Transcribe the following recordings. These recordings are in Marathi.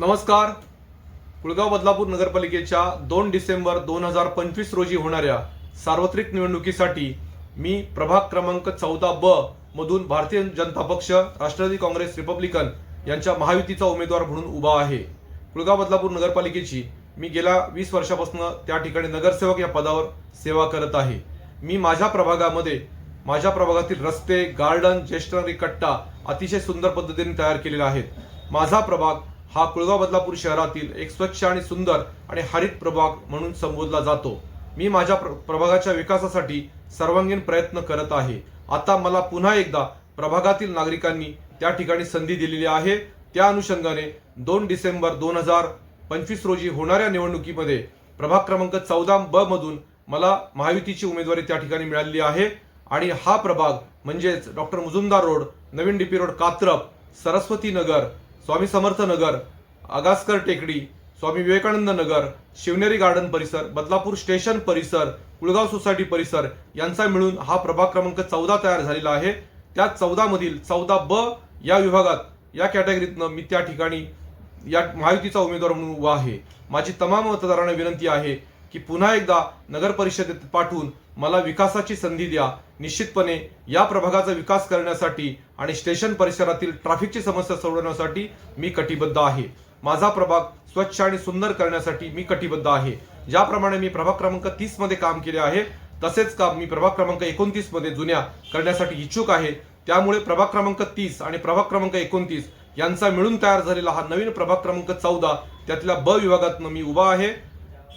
नमस्कार. कुळगाव बदलापूर नगरपालिकेच्या दोन डिसेंबर दोन हजार पंचवीस रोजी होणाऱ्या सार्वत्रिक निवडणुकीसाठी मी प्रभाग क्रमांक चौदा ब मधून भारतीय जनता पक्ष राष्ट्रवादी काँग्रेस रिपब्लिकन यांच्या महायुतीचा उमेदवार म्हणून उभा आहे. कुळगाव बदलापूर नगरपालिकेची मी गेल्या वीस वर्षापासून त्या ठिकाणी नगरसेवक या पदावर सेवा करत आहे. मी माझ्या प्रभागामध्ये माझ्या प्रभागातील रस्ते गार्डन ज्येष्ठ कट्टा अतिशय सुंदर पद्धतीने तयार केलेले आहेत माझा प्रभाग हा कुळगाव बदलापूर शहरातील एक स्वच्छ आणि सुंदर आणि हरित प्रभाग म्हणून संबोधला जातो. मी माझ्या प्र- प्रभागाच्या विकासासाठी सर्वांगीण प्रयत्न करत आहे. आता मला पुन्हा एकदा प्रभागातील नागरिकांनी त्या ठिकाणी संधी दिलेली आहे. त्या अनुषंगाने दोन डिसेंबर दोन हजार पंचवीस रोजी होणाऱ्या निवडणुकीमध्ये प्रभाग क्रमांक चौदा ब मधून मला महायुतीची उमेदवारी त्या ठिकाणी मिळाली आहे. आणि हा प्रभाग म्हणजेच डॉक्टर मुजुमदार रोड नवीन डीपी रोड कात्रप सरस्वती नगर स्वामी समर्थ नगर आगासकर टेकडी स्वामी विवेकानंद नगर शिवनेरी गार्डन परिसर बदलापूर स्टेशन परिसर कुळगाव सोसायटी परिसर यांचा मिळून हा प्रभाग क्रमांक चौदा तयार झालेला आहे. त्या चौदा मधील चौदा ब या विभागात या कॅटेगरीतनं मी त्या ठिकाणी या महायुतीचा उमेदवार म्हणून उभा आहे. माझी तमाम मतदारांना विनंती आहे की पुन्हा एकदा नगर परिषदेत पाठवून मला विकासाची संधी द्या. निश्चितपणे या प्रभागाचा विकास करण्यासाठी आणि स्टेशन परिसरातील ट्रॅफिकची समस्या सोडवण्यासाठी मी कटिबद्ध आहे. माझा प्रभाग स्वच्छ आणि सुंदर करण्यासाठी मी कटिबद्ध आहे. ज्याप्रमाणे मी प्रभाग क्रमांक तीसमध्ये काम केले आहे तसेच काम मी प्रभाग क्रमांक एकोणतीसमध्ये जुन्या करण्यासाठी इच्छुक आहे. त्यामुळे प्रभाग क्रमांक तीस आणि प्रभाग क्रमांक एकोणतीस यांचा मिळून तयार झालेला हा नवीन प्रभाग क्रमांक चौदा त्यातल्या ब विभागातनं मी उभा आहे.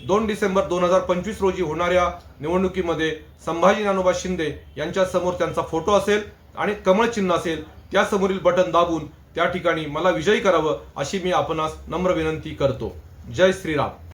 दोन डिसेंबर दोन हजार पंचवीस रोजी होणाऱ्या निवडणुकीमध्ये संभाजी नानोबा शिंदे यांच्यासमोर त्यांचा फोटो असेल आणि कमळ चिन्ह असेल त्यासमोरील बटन दाबून त्या ठिकाणी मला विजयी करावं अशी मी आपणास नम्र विनंती करतो. जय श्रीराम.